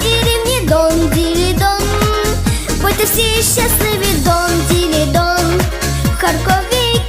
і рівні дон ділі дон. Будьте всі щасливі, дон ділі дон. В Харкові